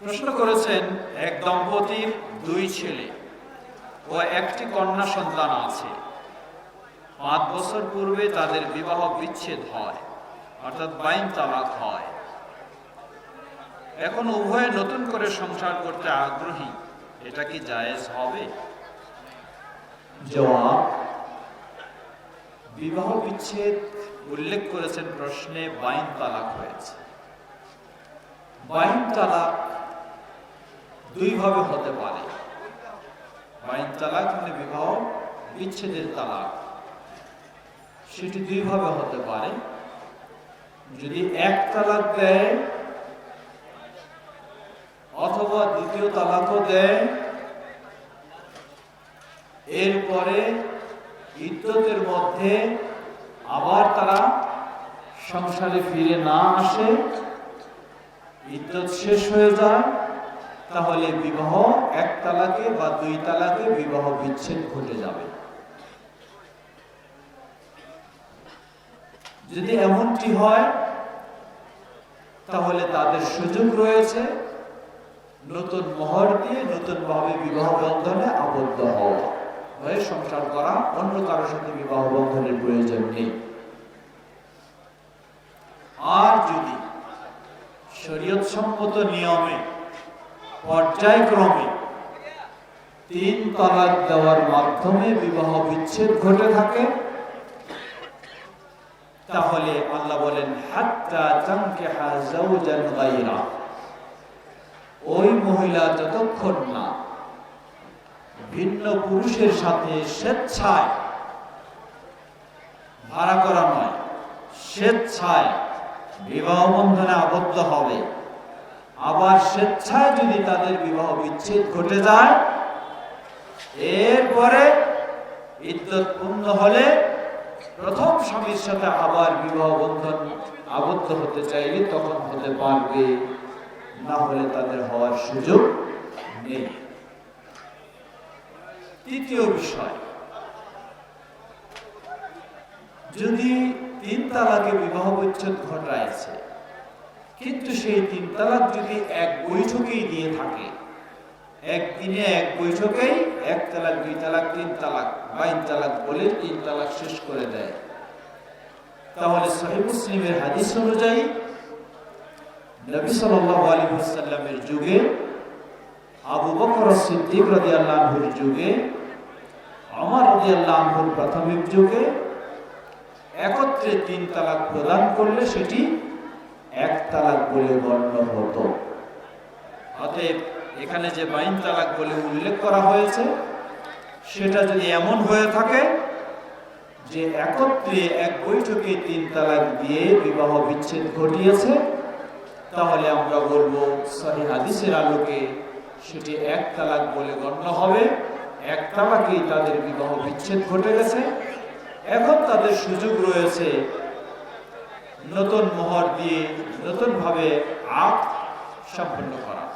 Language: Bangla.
প্রশ্ন করেছেন, এক দম্পতির দুই ছেলে ও একটি কন্যা সন্তান আছে। পাঁচ বছর পূর্বে তাদের বিবাহ বিচ্ছেদ হয়, অর্থাৎ বাইন তালাক হয়। এখন উভয়ে নতুন করে সংসার করতে আগ্রহী, এটা কি জায়েজ হবে? জবাব, বিবাহ বিচ্ছেদ উল্লেখ করেছেন প্রশ্নে বাইন তালাক হয়েছে। বাইন তালাক দুইভাবে হতে পারে। বাইন তালাক মানে বিবাহ, বিচ্ছেদের তালাক। সেটি দুইভাবে হতে পারে। যদি এক তালাক দেয়, অথবা দ্বিতীয় তালাকও দেয়, এরপরে ইদ্যতের মধ্যে আবার তারা সংসারে ফিরে না আসে, ইদ্যত শেষ হয়ে যায় তাহলে বিবাহ এক তালাকে বা দুই তালাকে বিবাহ বিচ্ছেদ ঘটে যাবে। যদি এমনটি হয়, তাহলে তাদের সুযোগ রয়েছে নতুন মোহর দিয়ে নতুন ভাবে বিবাহ বন্ধনে আবদ্ধ হওয়া। হয়ে সংসার করা, অন্য কারোর সাথে বিবাহ বন্ধনের প্রয়োজন নেই। আর যদি শরীয়ত সম্মত নিয়মে পর্যায়ক্রমে তিন তালাক দেওয়ার মাধ্যমে বিবাহ বিচ্ছেদ ঘটে থাকে। তাহলে আল্লাহ বলেন ওই মহিলা যতক্ষণ না ভিন্ন পুরুষের সাথে স্বেচ্ছায়, ভাড়া করা নয়, স্বেচ্ছায় বিবাহ বন্ধনে আবদ্ধ হবে আবার স্বেচ্ছায় যদি তাদের বিবাহ বিচ্ছেদ ঘটে যায়, এরপরে ইদ্যত হলে প্রথম স্বামীর সাথে আবার বিবাহ বন্ধন আবদ্ধ হতে চাইলে তখন হতে পারবে। না হলে তাদের হওয়ার সুযোগ নেই। তৃতীয় বিষয়, যদি তিন তালাকে বিবাহ বিচ্ছেদ ঘটাইছে কিন্তু সেই তিন তালাক যদি এক বৈঠকেই দিয়ে থাকে একদিনে এক বৈঠকেই এক তালাক, দুই তালাক, তিন তালাক, বাইন তালাক বলে তিন তালাক শেষ করে দেয়। তাহলে সহি মুসলিমের হাদিস অনুযায়ী নবী আলাইহি ওয়াসাল্লামের যুগে, আবু বকর সিদ্দিক রাদিয়াল্লাহু আনহুর যুগে ওমর রাদিয়াল্লাহু আনহুর প্রাথমিক যুগে একত্রে তিন তালাক প্রদান করলে সেটি এক তালাক বলে গণ্য হতো। অতএব এখানে যে বাইন তালাক বলে উল্লেখ করা হয়েছে, সেটা যদি এমন হয়ে থাকে যে একত্রে এক বৈঠকে তিন তালাক দিয়ে বিবাহ বিচ্ছেদ ঘটিয়েছে, তাহলে আমরা বলব সহি হাদিসের আলোকে সেটি এক তালাক বলে গণ্য হবে। এক তালাকেই তাদের বিবাহ বিচ্ছেদ ঘটে গেছে। এখন তাদের সুযোগ রয়েছে নতুন মোহর দিয়ে নতুনভাবে আপ সম্পন্ন করা।